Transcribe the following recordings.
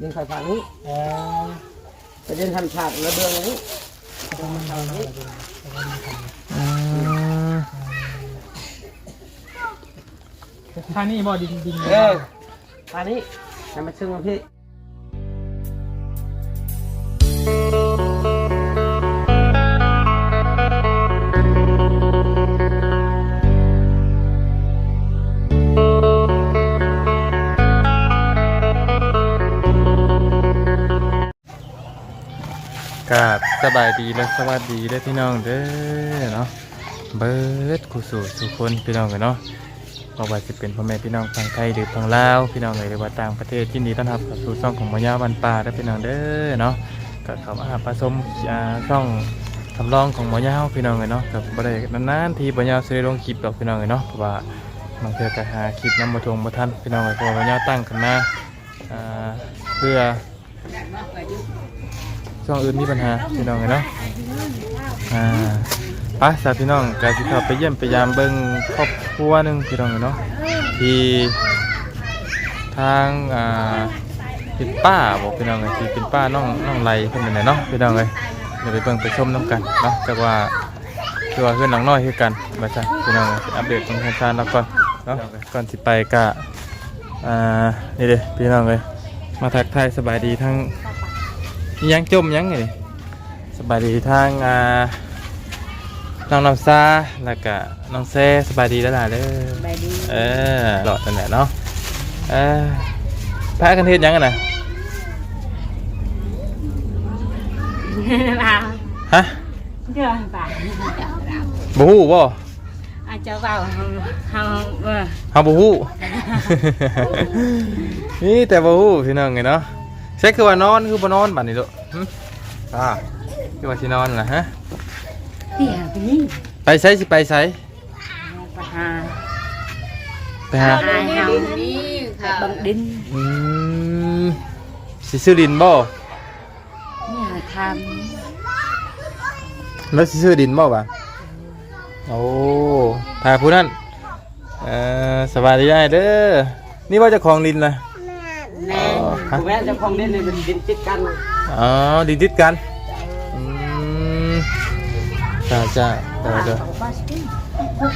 ดินไฟฟ้านี้อ๋อจะเดินทำฉากระเบียงนี้ทำนี้อืมท่านี่บ่ดินดินเออทางนี้ให้มันซึ่งมาพี่ กาบสบายดีและสวัสดีเด้อพี่น้องเด้อเนาะเบิดกูสู่ทุกคนพี่น้องกันเนาะบอกว่าจะเป็นพ่อแม่พี่น้องฝั่งไทยหรือฝั่งลาวพี่น้องเลยหรือว่าต่างประเทศยินดีต้อนรับเข้าสู่ช่องของมายาวันป่าเด้อพี่น้องเด้อเนาะก็เข้ามาผสมอ่าช่องทำลองของมายาวพี่น้องเลยเนาะกับบ่ได้นานๆทีมายาสิได้ลงคลิปดอกพี่น้องเลยเนาะเพราะว่าบางเทื่อก็หาคลิปน้ำมาทวงบ่ทันพี่น้องเลยเพราะว่ามายาตั้งขึ้นมาอ่าเพื่อ ช่องอื่นมีปัญหาพี่น้องเนาะอ่าไปสาพี่น้องกายสิเขับไปเยี่ยมไปยามเบิ่งครอบครัวหนึ่งพี่น้องเนาะที่ทางอ่าเป็นป้าบอกพี่น้องเลยที่เป็นป้าน้องน้องไรเพิ่นเป็นไงเนาะพี่น้องเลยเดี๋ยวไปเบิ่งไปชมน้ำกันเนาะจากว่าคือว่าเพื่อนหลังน้อยคือกันมาจ้ะพี่น้องเลยอัปเดตตรงทางการแล้วก่อนเนาะก่อนสิไปกะอ่านี่เด้พี่น้องเลยมาทักทายสบายดีทั้ง ยังจมยังไงสบายดีทางอ่าน้องน้ำซาแล้วก็น้องเซสบายดีแล้วล่ะเด้อไปดีเออหลอดนั่นแหละเนาะเออพากันเทศยังกันนะเราฮะเดือดป่ะบูฮู้บ่อาจจะเบาเฮาเออเฮาบูฮู้นี่แต่บูฮู้พี่น้องไงเนาะ ใช่คือว่านอนคือบ่นอนบัดนี้ลูกหึอ่าคือว่าสินอนล่ะฮะเตี้ยไปนี่ไปไสสิไปไสปัญหาไปหาอายเฮาบังดินอืมสิซื้อดินบ่เนี่ยทแล้วสิซื้อดินบ่บ่ะโอ้ถ้าผู้นั้นเอ่อสบายดีได้เด้อนี่ว่าเจะของดินนะำ แม่อ๋อฮะคุณแม่เจ้าของดินเนี่ยเป็นดินติดกันอ๋อดินติดกันอืมจ้าจ้าเดี๋ยวเดี๋ยว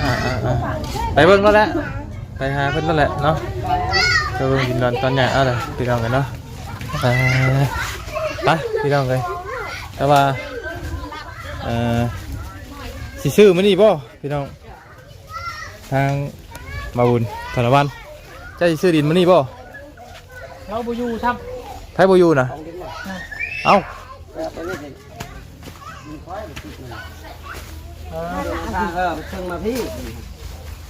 อ่าอ่าอ่าไปเบิ่งแล้วแหละไปหาเพิ่นแล้วแหละเนาะไปเบิ่งดินนอนตอนใหญ่เอาเลยพี่น้องกันเนาะไปไปพี่น้องเลยแต่ว่าเอ่อสิซื้อมื้อนี้บ่พี่น้องทางมาบุญธนวันเจะสิซื้อดินมื้อนี้บ่ เราบ่อยู่ทับไผบ่อยู่นะของดินเนี่ยเอ้าแบบไปนี่สิมีควายไปติดมันเออทางเออมันซึ่งมาพี่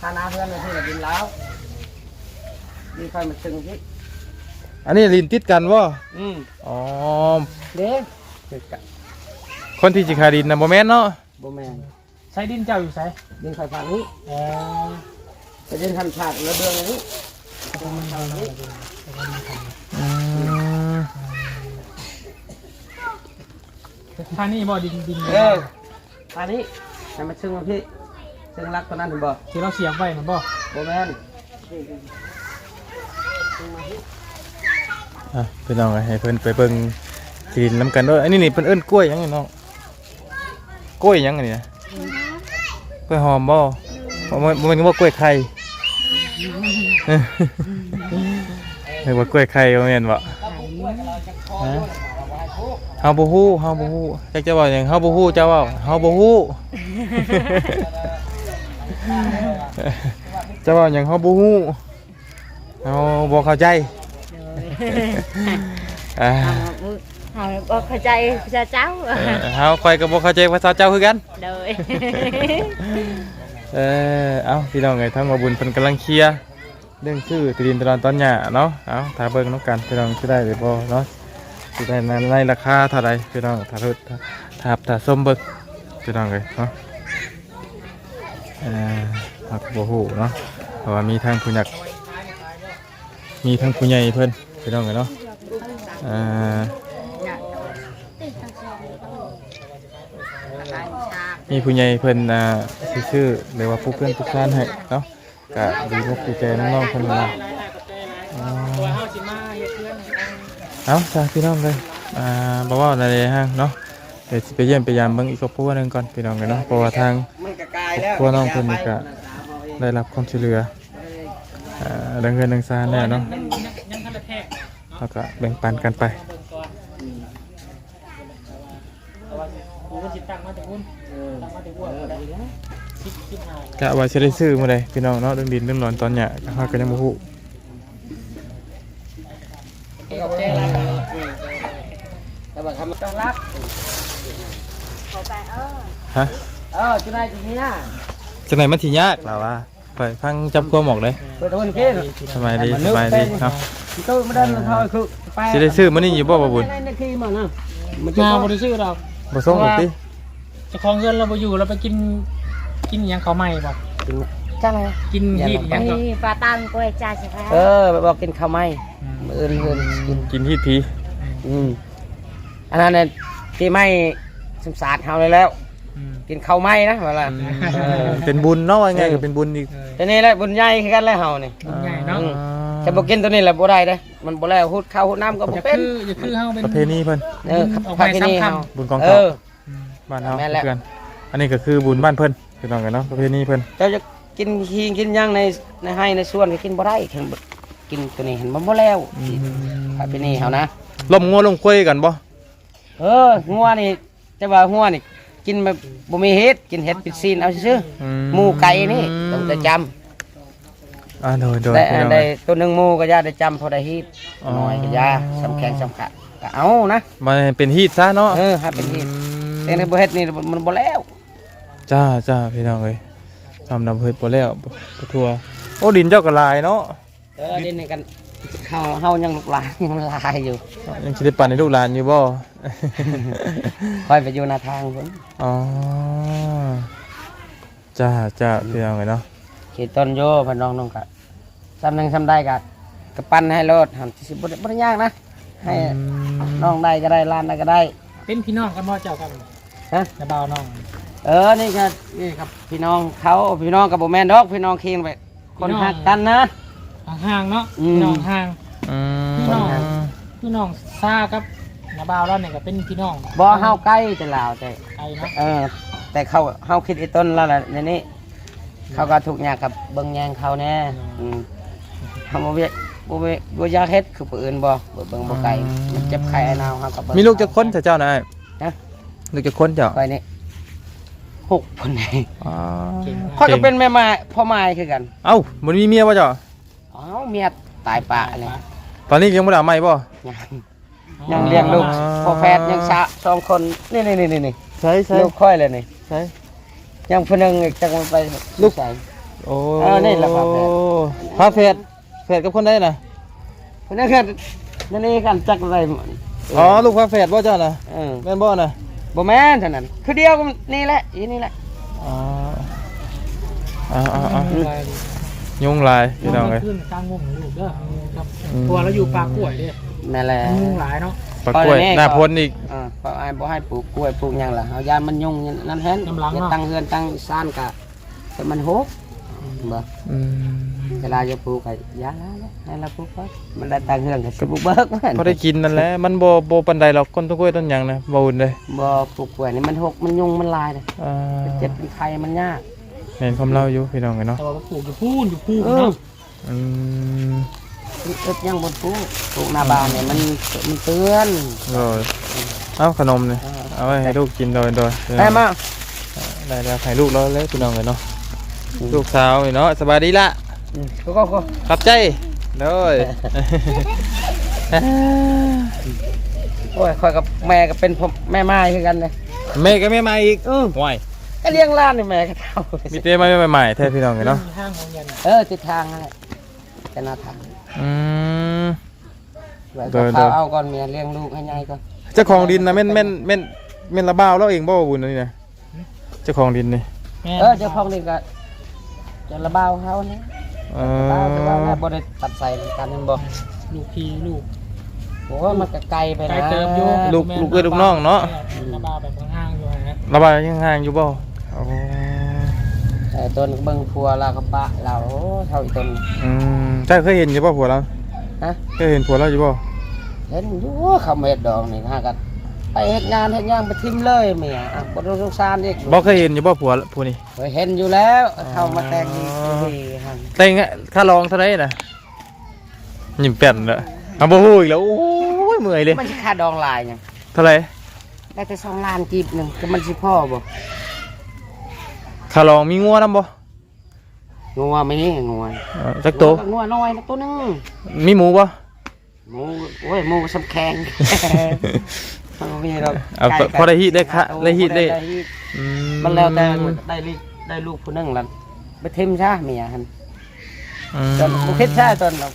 ถ้าน้าเพื่อนมาพี่กับดินแล้วดินไฟมันซึ่งพี่อันนี้ลินติดกันบ่อืมอ๋อเด้ติดกันคนที่สิขายดินน่ะบ่แม่นเนาะโบแมนใช้ดินเจ้าอยู่ไสดินไฟฟ้านี้อ๋อจะเดินทำฉากระเบียงนี้ทำนี้อืม ท่านี่บ่ดินดินเออทางนี้ให้มันซึ่งมาพี่ซึ่งรักตัวนั้นถึงบ่ที่เราเสียบไว้มันบ่โบแมนอะพี่น้องให้เพิ่นไปเบิ่งดินนํกันเด้ออันนี้นี่เพิ่นเอิ้นกล้วยหยังนี่น้องกล้วยหยังอันนี้นะกล้วยหอมบ่บ่แม่นบ่แม่นว่ากล้วยไข่ เรียกว่ากล้วยไข่บ่แม่นบ่ฮะเฮาบ่ฮู้เฮาบ่ฮู้จักจะเว้าหยังเฮาบ่ฮู้เจ้าเว้าเฮาบ่ฮู้เจ้าเว้าหยังเฮาบ่ฮู้เฮาบ่เข้าใจอ่าเฮาบ่เข้าใจภาษาเจ้าเออเฮาค่อยก็บ่เข้าใจภาษาเจ้าคือกันโดยเออเอ้าพี่น้องไงทั้งมาบุญเพิ่นกำลังเคลียร์ เรื่องชื่อที่ดินตอนตอนหญ้าเนาะเอาถ้าเบิ่งน้ำกันพี่น้องสิได้หรือบ่เนาะสิได้ในในราคาเท่าใดพี่น้องถ้าถ้าถ้าถ้าส้มเบิ่งพี่น้องเลยเนาะเออฮักบ่ฮู้เนาะเพราะว่ามีทางผู้ใหญ่มีทางผู้ใหญ่เพิ่นพี่น้องเลยเนาะเอ่อมีผู้ใหญ่เพิ่นอ่าชื่อหรือว่าผู้เพื่อนผู้ชานให้เนาะ ก็ดีมุกดีใจน้องๆเพิ่นมาอ๋อตัวเฮาสิมาเฮ็ดเพื่อนให้ทางเอาจ้าพี่น้องเลยอ่าบอกว่าอะไรฮะเนาะเดี๋ยวไปเยี่ยมไปยามเบิ่งอีกครอบครัวหนึงก่อนพี่น้องกันเนาะเพราะว่าทางมันก็กลายแล้วพวกน้องเพิ่นนี่ก็ได้รับความช่วยเหลืออ่าเรื่องเงินเรื่องซานแล้วเนาะยังยังทันได้แทกแล้วก็แบ่งปันกันไป เบิ่งก่อนแต่ว่ากูก็สิตั้งมาแต่หุ้นตั้งมาแต่หัวก็ได้คิดคิดหาย กะว่าสิได้ซื้อมื้อใดพี่น้องเนาะเรื่องดินเรื่องนอนตอนเนี้ยก็เฮาก็ยังบ่ฮู้ก็แจ้งแล้วแต่ว่าคำต้องรักฮะเออจุนายจุนี้นะจังไดมันสิยากล่ะว่าไปฟังจับความออกเลยเปิดโอนเกินสบายดีสบายดีเนาะตู้มาเดินทอยคือไปสิได้ซื้อมื้อนี้อยู่บ่บ่บุญในขี้มันนะมาบ่ได้ซื้อดอกบ่ส่งหรอกติเจ้าของเงินเราบ่อยู่เราไปกิน กินหยังเขาวใหม่บ่จ้าอะไรกินฮีดหยังก็นี่ปลาตังกล้วยจ้าใช่ไหมเออบอกกินข้าวไหมเอินเอินกินกินฮีดพีอืมอันนั้นเนี่ยที่ไม่สมสารเฮาเลยแล้ว อืม กินข้าวไหมนะเวลาเป็นบุญเนาะว่าไงก็เป็นบุญอีก เออแต่นี่แหละบุญใหญ่คือกันแล้วเฮานี่บุญใหญ่เนาะ อืมแต่บ่กินตัวนี้แหละบ่ได้เด้มันบ่แล้วฮูดข้าวฮูดน้ำก็อบ่ย่าเป็นคืออย่าคือเฮาเป็น ประเพณีเพิ่น เออออกพาไปที่นี่สำคัญเฮาบุญกองเอทัพอบ้านเฮาแม่นแล้ว เพื่อนอันนี้ก็คือบุญบ้านเพิ่น พี่น้องกันเนาะประเพณีเพิ่นเจ้าจะกินขี้กินหยังในในให้ในสวนก็กินบ่ได้เห็นบ่กินตัวนี้เห็นบ่บ่แล้วพาที่นี่เฮานะลมงัวลมคุยกันบ่เอองัวนี่จะว่างัวนี่กินแบบบ่มีเห็ดกินเห็ดปิดซีนเอาซื่ออืๆหมูไก่นี่ต้องได้จำอ่าโดยโดยได้พี่น้องได้เอ้ยตัวหนึงหมูก็ย่าได้จำพอได้เฮ็ดอ๋อน้อยก็ย่าสำแข็งสำขะก็เอานะมันเป็นฮีดซะเนาะเออให้เป็นเฮ็ดอืมแต่ในบ่เฮ็ดนี่มันบ่แล้ว จ้าจ้าพี่น้องเอ้ยทำนำเฮ็ดบ่แล้วบ่บ่ทั่วโอ้ดินเจ้าก็หลายเนาะเออนี่นี่กันเฮาเฮายังลูกหลานยังลายอยู่ ยังสิได้ปั่นให้ลูกหลานอยู่บ่คอยไปอยู่หน้าทางพุ่นอ๋อจ้าจ้าพี่น้องเอ้ยเนาะเขตต้นโยเพิ่นน้องน้องก็ซ้ำหนึงซ้ำได้ก็ก็ปั้นให้โลดหั่นสิบ่ได้บ่ได้ยากนะ ให้อืมน้องได้ก็ได้หล้านได้ก็ได้ เป็นพี่น้องกันบ่เจ้ากันฮะจะบ่าวน้อง เออนี่ก็นี่ครับพี่น้องเขาพี่น้องกับโบแมนดอกพี่น้องเคียงไปคนหักกันนะ ห่างๆเนาะอืม พี่น้องห่าง อืมพี่น้อง พี่น้องซ่ากับนาบ่าวเราเนี่ยก็เป็นพี่น้องบ่เฮาใกล้แต่ลาวแต่ไอ้เนาะเออ แต่เขาเฮาคิดไอ้ต้นแล้วล่ะในนี้เขาก็ถูกข์ยากกับเบิ่งแยงเขาแน่อืมเฮาบ่เวียบ่เวียบ่อยากเฮ็ดคือผู้อื่นบ่บ่เบิ่งบ่ไกลมันเจ็บไข้ไอ้นาวเฮาก็เบิ่งมีลูกจักคนเถอะเจ้านะฮะ ลูกจักคนเจ้าไว้นี่ หกคนนี่อ๋อข้อยก็เป็นแม่ไม้พ่อไม้คือกันเอ้ามันมีเมียป่ะเจ้าอ้าวเมียตายปะนี่ตอนนี้ยังไม่ได้เอาใหม่ป่ะยังยังเลี้ยงลูกอ๋อพ่อแฟดยังสะสองคนนี่นี่นี่นี่ใช่ใช่ลูกค่อยเลยนี่ใช่ยังผู้หนึงอีกจังมันไปลูกใส่โอ้เออนี่แหละฝาแฝดฝาแฝดแฝดกับคนได้น่ะผู้นั้นคือนั่นนี่กันจักอะไรอ๋อลูกฝาแฝดบ่เจ้าน่ะเออแม่นบ่น่ะ บ่แม่นเท่านั้น คือเดียวกันนี่แหละอีนี่แหละอ๋ออ๋ออ๋ออ๋ออืมยุงลายพี่น้องเลยขึ้นกลางวงของลูกเด้อครับอืมตัวเราอยู่ปากกล้วยเด้อนั่นแหละยุงหลายเนาะปลากล้วยปล่อยแน่หน้าพ้นอีกเออเพราะไอ้บ่ให้ปลูกกล้วยปลูกหยังล่ะเอายานมันยุ่งนั่นแฮนอย่าตั้งเฮือนตั้งซ่านกะแต่มันหกบ่อืม เวลาจะปลูกก็ยาละให้เราปลูกก่อนมันได้ตั้งเฮือนก็สิปลูกเบิกมันพอได้กินนั่นแหละมันบ่บ่ปานใดหรอกคนต้นกล้วยต้นหยังนะบ่อุ่นเลยบ่ปลูกกล้วยนี่มันหกมันยุ่งมันลายเลยอ่าเจ็บเป็นไข้มันยากเห็นความเล่าอยู่พี่น้องกันเนาะแต่ว่าปลูกอยู่พูนอยู่พูนเออเนาะอืมอึดยังบนปลูกปลูกหน้าบ้านเนี่ยมันมันเตือนโดยเอาขนมนี่เอาไว้ให้ลูกกินโดยโดยได้มาได้แล้วให้ลูกเราเลยพี่น้องกันเนาะลูกสาวนี่เนาะสบายดีละอืม ก็ก็ก็ขอบใจโดยโอ้ยคอยกับแม่ก็เป็นพ่อแม่ไม้คือกันเลยแม่ก็ไม่มาอีกเออห่วยก็เลี้ยงหล้านนี่แม่ก็เท่ามีเต้มาใหม่ๆแท้พี่น้องกันเนาะมีห้างของเย็นเออติดทางนั่นแหละแต่หน้าทางอืมไว้เดิก็นข้าวเดินเอาก่อนเมียเลี้ยงลูกให้ใหญ่ก่อนเจ้าของดินนะแม่นแม่นแม่นแม่นระบ้าวเราเองบ่บุญนี่นะเจ้าของดินนี่แม่เออเจ้าของนี่ก็จะระบาวเขาเนี่ย เอระบาวแต่ว่าแม่อบ่ได้ตัดใส่กันนั่นบ่ลูกพี่ลูกโอ้มันก็ไกลไปไกลนะเติมอยู่ลูกลูกเอ้ยลูกน้องเนาะระบาแบบห้างๆอยู่ฮะระบ้าวยังห่างอยู่บ่อ๋อแต่ต้นก็เบิ่งพัวเราก็ปะเราโอ้เท่าอีต้นอืมเจ้าเคยเห็นอยู่บ่ผัวเราฮะเคยเห็นผัวเราอยู่บ่เห็นอยู่ว่าเขาเม็ดดอกนี่ฮะกัน ไปเฮ็ดงานเฮ็ดงานไปทิมเลยเมียอะบ่ต้องสงสารอีกบ่เคยเห็นอยู่บ่ผัวผู้นี้เคยเห็นอยู่แล้วเข้ามาแต่งดีฮะแต่งอะค่าลองเท่าไหร่น่ะยิ้มแป้นละเอาบ่ฮู้อีกแล้วโอ้ยเมื่อยเลยมันสิค่าดองลายหยังเท่าไหร่ได้แต่สองล้านกีบหนึงก็มันสิพ่อบ่ค่าลองมีงัวนํบ่งัวไม่นี่งัวเออจักโตงัวน้อยนะตัวหนึงมีหมูบ่หมูโอ้ยหมูสำแข็ง มันบ่มีดอกเอาไก่พอได้ฮีดได้คะได้ฮีดได้ ฮีดอืมันแล้วแต่ได้ลูกได้ลูกผู้หนึงแล้วไปทิมซะเมียหั่นอืม จนบุคิดใช่ตอนเรา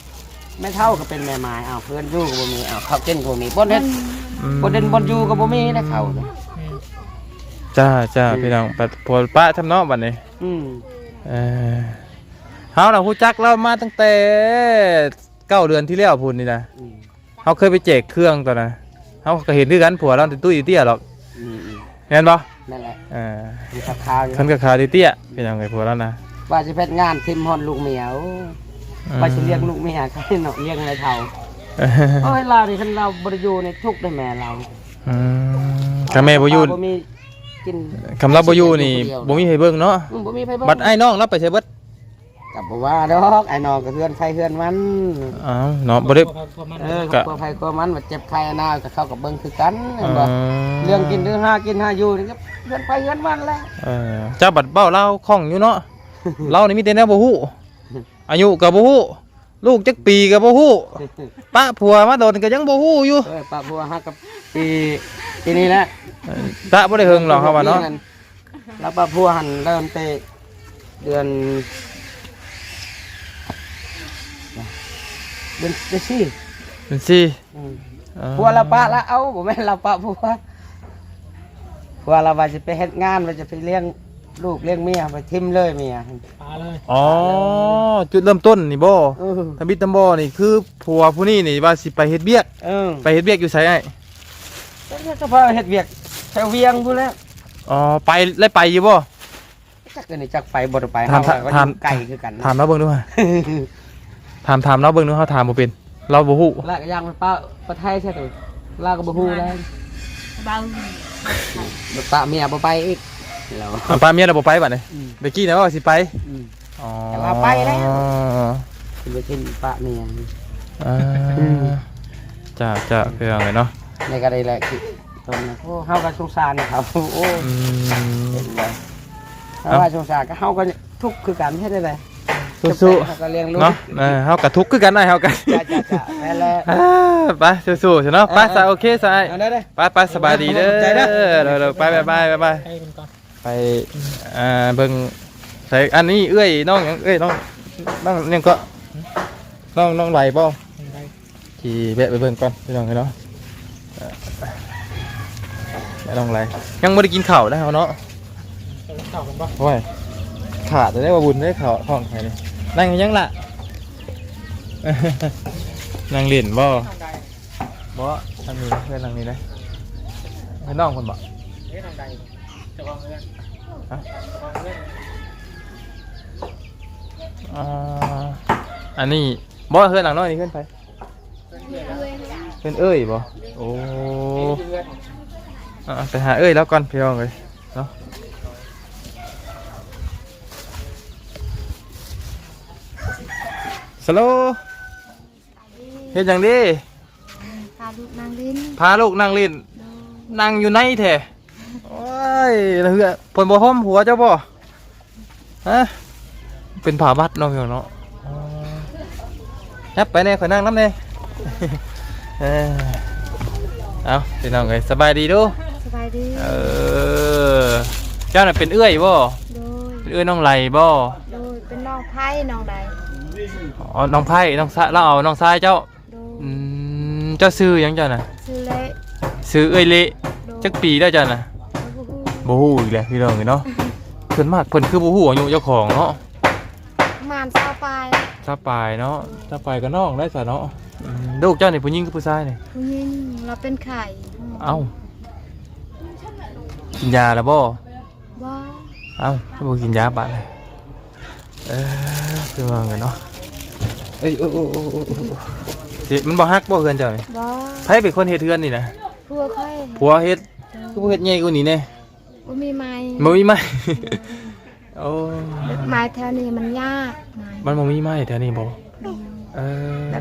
ไม่เท่าก็เป็นแม่ไม้อ้าวเพื่อนอยู่ก็บ่มีอ้าวเขาเต้นก็บ่มีบนเฮ็ดอืมบนเด่นบนอยู่ก็บ่มีนะเขาน่ะจ้าจ้าพี่น้องปัดผัวป้าทำเนาะบัดนี้อืมเออเฮาน่ะฮู้จักเรามาตั้งแต่เก้าเดือนที่แล้วพุ่นนี่นะอืมเฮาเคยไปแจกเครื่องตอนน่ะ เฮาก็เห็นคือกันผัวเราติตุ้ยเตี้ยหรอกอืมอืมเห็นบ่นั่นแหละเออมีข่าวข่าวอยู่คันก็ขาเตี้ยๆพี่น้องไอ้ผัวเรานะว่าจะเพชรงานทิมฮอนลูกเมียโอ้ว่าจะเลี้ยงลูกเมียเขาให้เนาะเลี้ยงในเท่าโอ้ยเรานี่คันเราบ่ได้อยู่ในทุกข์ได้แม่เราอืมถ้าแม่บ่อยู่บ่มีกินคำรับบ่อยู่นี่บ่มีให้เบิ่งเนาะอืมบ่มีไผเบิ่งบัดไอ้น้องรับไปใช้เบิด กับบ่ว่าดอกไอ้น้องก็เฮือนไผเฮือนมัน อ้าวเนาะบ่ได้ความมันเออก็ กลัวไผกลัวมันว่าเจ็บไข้อันนาก็เข้ากับเบิ่งคือกันเอเห็นบ่อเรื่องกินเรื่องห้ากินห้าอยู่นี่ก็เฮือนไผเฮือนมันแหละเออเจ้าบัดเบ้าเล่าคล่องอยู่เนาะเรานี่มีแต่แนวบ่ฮู้อายุก็บ่ฮู้ลูกจักปีก็บ่ฮู้ปะผัวมาโดนก็ยังบ่ฮู้อยู่เออปะบัวฮักกับปีปีนี้แหละปะบ่ได้เฮิงหรอกครับว่าเนาะแล้วปะบัวหันเริ่มเตะเดือน เดือนเดือนสี่เป็นสิอืมเออพัวเราปะละเอาผมไม่นเราปะพัวพัวเราว่าจะไปเฮ็ดงานว่าจะไปเลี้ยงลูกเลี้ยงเมียไปทิมเลยเมียปลาเลยอ๋อจุดเริ่มต้นนี่บ่เออทำบิดตำบ่นี่คือผัวผู้นี้นี่ว่าสิไปเฮ็ดเวียกเออไปเฮ็ดเวียกอยู่ไสไอ้แล้วก็พอเฮ็ดเวียกแถวเวียงพู้นแหล้วอ๋อไปได้ไปอยู่บ่จักเดี๋ยวนี้จักไปบ่ได้ไปถามเฮาก็อถามยู่ไกลคือกันนะถามเราเบิ่งดูฮะ ถามถามเราเบิ่งดูเฮาถามบ่เป็น เราบ่ฮู้ลากย่างไปป้าประไทยใช่ตัวลากก็บ่ฮู้แล้วเบาบ่ป้าเมียบ่ไปอีกแล้วอะป้าเมียน่ะบ่ไปบัดนี้อืมเมื่อกี้นะว่าสิไปอืม อ๋อแต่ว่าไปแล้วสิไปกินป้าเมีย อ่าอืม จ้าจ้าคือว่าไงเนาะในก็ได้แหละคือตอนนั้นโอ้เฮาก็สงสารเขาโอ้อืม เห็นเลยเอ้าถ้าว่าสงสารก็เฮาก็ทุกข์คือกันเฮ็ดได้เลย สู้เฮาก็เลี้ยงลูๆกเนาะเออเฮาก็ทุกข์คือกันได้เฮากันจ้าจ้าจ้าแม่นแล้ว อ่าไปสู้ๆเนาะไปเออซะโอเคซะไอ้เอาได้เด้อไปไปสบายดีเด้อขอบใจนะเดี๋ยวๆไปไปไปไปไปให้มันก่อนไปอ่าเบิ่งใส่อันนี้เอ้ยน้องหยังเอ้ยน้องน้องเนี่ยก็น้องน้องไหลบ่ให้ได้ขี่แวะไปเบิ่งก่อนพี่น้องเนาะเอ่อแล้วน้องไหลยังบ่ได้กินข้าวนะเฮาเนาะ จะเข้ากันป่ะโอ้ยขาดจะได้ว่าบุญได้ข้าวท้องใครนี่ นั่งยังล่ะ นั่งเล่นบ่ทางใดบ่ทำนี่เพื่อนนั่งนี่นะเพื่อนน้องคนบ่เฮ้ยทางใดจะวางเงินฮะวางเงินอ่าอันนี้บ่เพื่อนหลังน้อยนี่เพื่อนไปเงินเดือนแล้วเพื่อนเอ้ยบ่โอ้เดือนอะไปหาเอ้ยแล้วก่อนพี่น้องเลยเนาะ สโลว์เฮ็ดหยังดีพาลูกนางลิ้นพาลูกนั่งเล่นนั่งอยู่ในแท้โอ้ยเหือผลบ่ห่มหัวเจ้าบ่ฮะเป็นผาบัดเนาะพี่น้องเนาะอ๋อยับไปแน่ข่อยนั่งน้ำแน่เออเอาพี่น้องเอ้ยสบายดีเดูสบายดีเออเจ้าน่ะเป็นเอื้อยบ่โดยเป็นเอื้อยน้องไหลบ่โดยเป็นน้องไผ่น้องใด อ๋อน้องไผ่น้องซะเราเอาน้องชายเจ้าโดยอืมเจ้าซื้อหยังเจ้าน่ะชื่อเละซื้อเอ้ยเละโดยจักปีได้วเจ้าน่ะบ่ฮู้บ่ฮู้อีกแล้วพี่น้องเอ้ยเนาะเพิ่นมากเพิ่นคือบ่ฮู้อายุเจ้าของเนาะ ประมาณเศร้าปลายถ้าปลายเนาะถ้าปลายก็น้องได้ซะเนาะอืมลูกเจ้านี่ผู้หญิงคือผู้ชายนี่ผู้หญิงเราเป็นไข่เอ้ากินยาแล้วบ่ว่าเอ้าบ่กินยาบาดเลยเออคือว่าไงเนาะ เอ้ยโอ้โอ้โอ้โอ้โอ้สิมันบ่ฮักบ่เฮือนเจ้านี่บ่ไผเป็นคนเฮ็ดเฮือนนี่นะพัวค่อยผัวเฮ็ดคือบ่เฮ็ดใหญ่กว่านี้แน่บ่มีไม้บ่มีไม้โอ้ไม้แถวนี้มันยากไม้มันบ่มีไม้แถวนี้บ่ดูเออ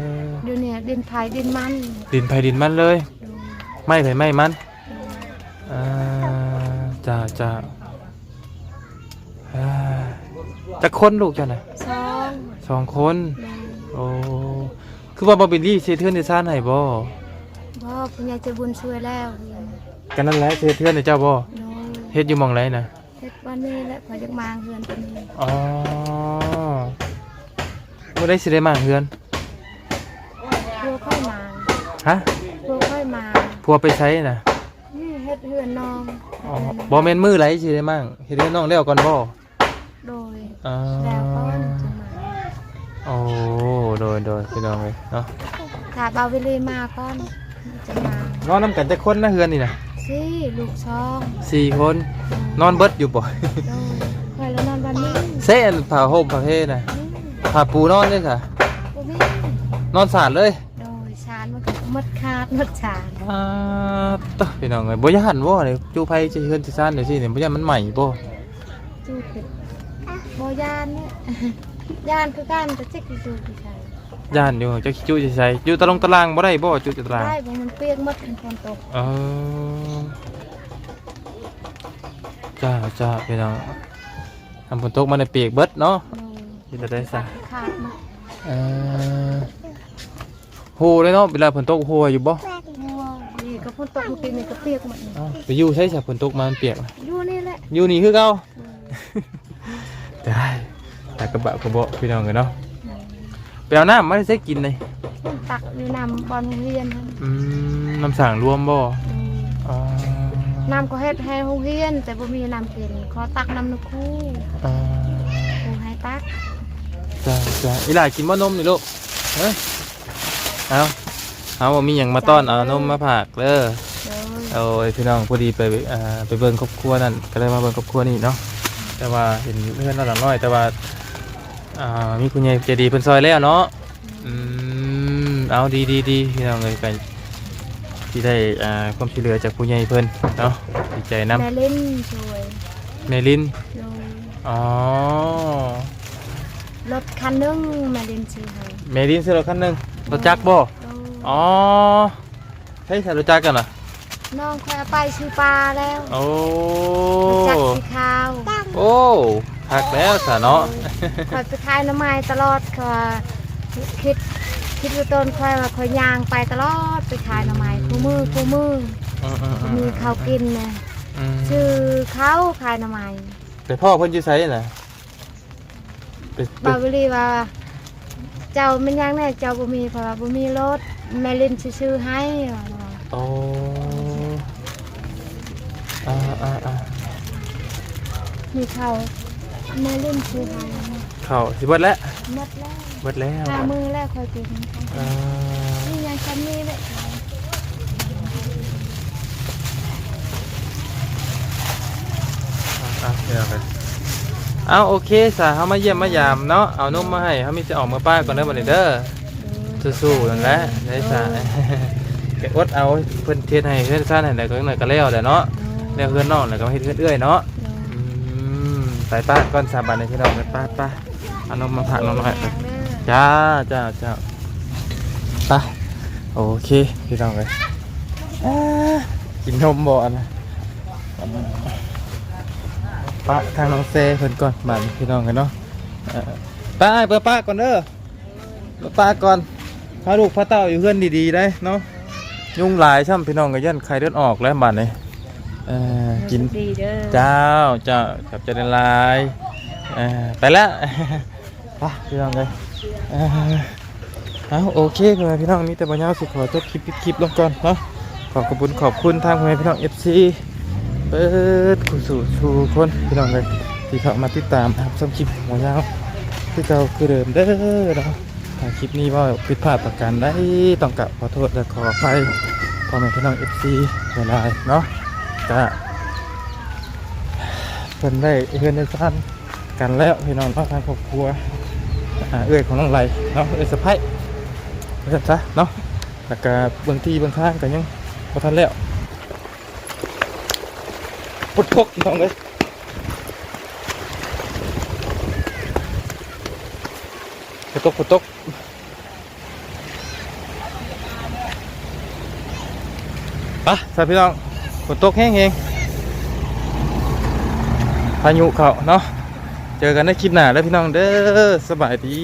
เดี๋ยวนี้ดินไผดินมันดินไผดินมันเลยดูไม้ไผไม้มันดูอ่าจ้าจ้าอ่าจักคนลูกเจ้าน่ะสองสองคนดู โอ้คือว่าบ่เป็นที่เฮ็ดเทือนในซ่านให้บ่บ่ผู้ใหญ่ใจะบุญช่วยแล้วเรียนกันนั่นแหละเฮ็ดเทือนให้เจ้าบ่โดยเฮ็ดอยู่หม่องไหนน่ะเฮ็ดวันนี้แหละพอจักมาเฮือนตัวนี้อ๋อบ่ได้สิได้มาเฮือนพัวค่อยมาฮะพัวค่อยมาผัวไปใช้น่ะนี่เฮ็ดเฮือนน้องอ๋อบ่แม่นมือไหลสิได้มั่งเฮ็ดเฮือนน้องแล้วก่อนบ่โดยอ๋อแล้ว ยโดยพี่น้องเอ้ยเนาะถ้าบาวิลีมาก่อนจะมานอนนํกันจักคนนะเฮือนนี่น่ะสิลูกช่องสี่คนนอนเบิดอยู่บ่โดยคอยแล้วนอนวันนี้เซ่นผ้าห่มผ้าเพนะผ้าปูนอนด้วยค่ะ บ่มีนอนสาดเลยโดยชานมันก็หมดคาดหมดชานอ่าตะพี่น้องเอ้ยบ่ย่านบ่เลยจูไผจะเฮือนสิซ่านเดี๋ยวสิเนี่ยบ่ย่านมันใหม่บ่จูปิดบ่ยานเนี่ยยานคือการจะจิกจูพี่ชาย ย่านอยู่จะจูสิใส่อยู่ตะลงตารางบ่ได้บ่จูตารางได้บ่มันเปียกหมดเป็นฝนตกเออจ้าจ้าพี่น้องทำฝนตกมาในเปียกเบิดเนาะโดยสิจะได้ซะขาดหมดเออโหเลยเนาะเวลาฝนตกโหอยู่บ่หัวนี่ก็ฝนตกเมื่อกี้นี่ก็เปียกหมดนี่อ้าวไปอยู่ใช้ซะฝนตกมามันเปียกอยู่นี่แหละอยู่นี่คือเก่าโดยได้แต่กระบะกระเบะพี่น้องกันเนาะ ไปเอาน้ำมาให้ใช้กินเลยต้นตักอยู่นำบอลโรงเรียนนั่นอืมน้ำสั่งรวมบ่โดยอ๋อน้ำก็เฮ็ดให้โรงเรียน แต่บ่มีน้ำกินขอตักน้ำนกครูอ๋อครูให้ตักจ้าจ้าอีหลายกินบ่นมนี่ลูกเฮ้ยเอาเอาบ่มีหยังมาต้อนเอานมมาผากเด้อโดยเอาไอ้พี่น้องพอดีไปอ่าไปเบิ่งครอบครัวนั่นก็เลยมาเบิ่งครอบครัวนี่เนาะแต่ว่าเห็นเพื่อนเราหลังน้อย แต่ว่า อ่ามีคุณยายใจดีเพิ่นซอยแล้วเนาะอืมเอาดีดีดีพี่น้องเลยกันที่ได้อ่าความช่วยเหลือจากผู้ใหญ่เพิ่นเนาะดีใจนํแม่เล่นช่วยเมลินโดยอ๋อรถคันหนึงแม่เล่นซื้อให้เมลินซื้อรถคันหนึงรถจักรบ่โดยอ๋อใช่ใช่รถจักรกันเหรอน้องคอยเอาไปซื้อปลาแล้วโอ้รถจักรสีขาว โอ้ พักแล้วสะเนาะคอยไปขายหน้ำไม้ตลอดคอยคิดคิดว่าต้นคอยว่าคอยย่างไปตลอดไปขายหน้ำไม้คู่มือคู่มืออืมอืมอืมมีข้าวกินนะอืมชื่อเขาขายหน้ำไม้แต่พ่อเพิ่นอยู่ไสน่ะไปไปบาวิลีว่า เจ้ามันยังแน่เจ้าบ่มีเพราะว่าบ่มีรถแม่เล่นซื้อๆให้ว่า โอ้อ่าอ่าอ่ามีเขา แม่เล่นซื้อให้เข้าสิเบิดแล้วหมดแล้วเบิดแล้วหามือแล้วคอยกินอ่านี่ยังฉันนี่แหละอ่าเดี๋ยวกันเอาโอเคสาเฮามาเยี่ยมมายามเนาะเอานมมาให้เฮามีจะออกมาป้าก่อนเด้อบัดนี้เด้อ สู้ๆนั่นแหละได้สาแกอดเอาเพิ่นเทศให้เพิ่นซ่านให้ได้ก็หน่อยก็แล้วแหละเนาะแล้วเพื่อนน้องแล้วก็มาเฮ็ดเพื่อนเอื้อยเนาะอืม ไปป้าก้อนสาบานในที่เราไปป้าป้าเอานมมาผักนมมาให้จ้าจ้าจ้าไป้าโอเคพี่น้องเลยอ่ากินนมบ่อนะป้าทางน้องเซ่เพิ่นก่อนบาพี่น้องกันเนาะป้าเปิดป้าก่อนเด้อเปิดป้าก่อนพาลูกพาเต้าอยู่เพื่อนดีๆได้เนาะยุงหลายช่ำพี่น้องก็ยันไข่เลือดออกแล้วบานนี้ เอ่อกิน ดีเด้อ เจ้าเจ้าขับจะได้ลายเอ่อไปแล้ว ไปพี่น้องเลยเอ่อเอาโอเคพ่อแม่พี่น้องมีแต่ปัญญาสิขอจบคลิปปิดคลิปลงก่อนเนาะขอบขอบคุณขอบคุณทางพ่อแม่พี่น้อง FC เปิดคุณสู่สู่คนพี่น้องเลยที่เข้ามาติดตามครับชมคลิปหัวยาวที่เก่าคือเดิมเด้อเนาะถ้าคลิปนี้ว่าผิดพลาดประการใดต้องกราบขอโทษและขออภัยพ่อแม่พี่น้อง FC หลายๆเนาะ ก็เพิ่นได้เพื่อนได้ซ่านกันแล้วพี่น้องเนาะทางครอบครัวเอื้อยของน้องไหลเนาะเอื้อยสะพ้ายพว่าซั่นซะเนาะแล้วก็บางที่บางทางก็ยังบ่ทันแล้วปุดพกน้องเอ้ยฝนตกฝนตกไปสาพี่น้อง ฝนตกแห้งเองพายุเขาเนาะ เจอกันในคลิปหน้าแล้วพี่น้องเด้อสบายดี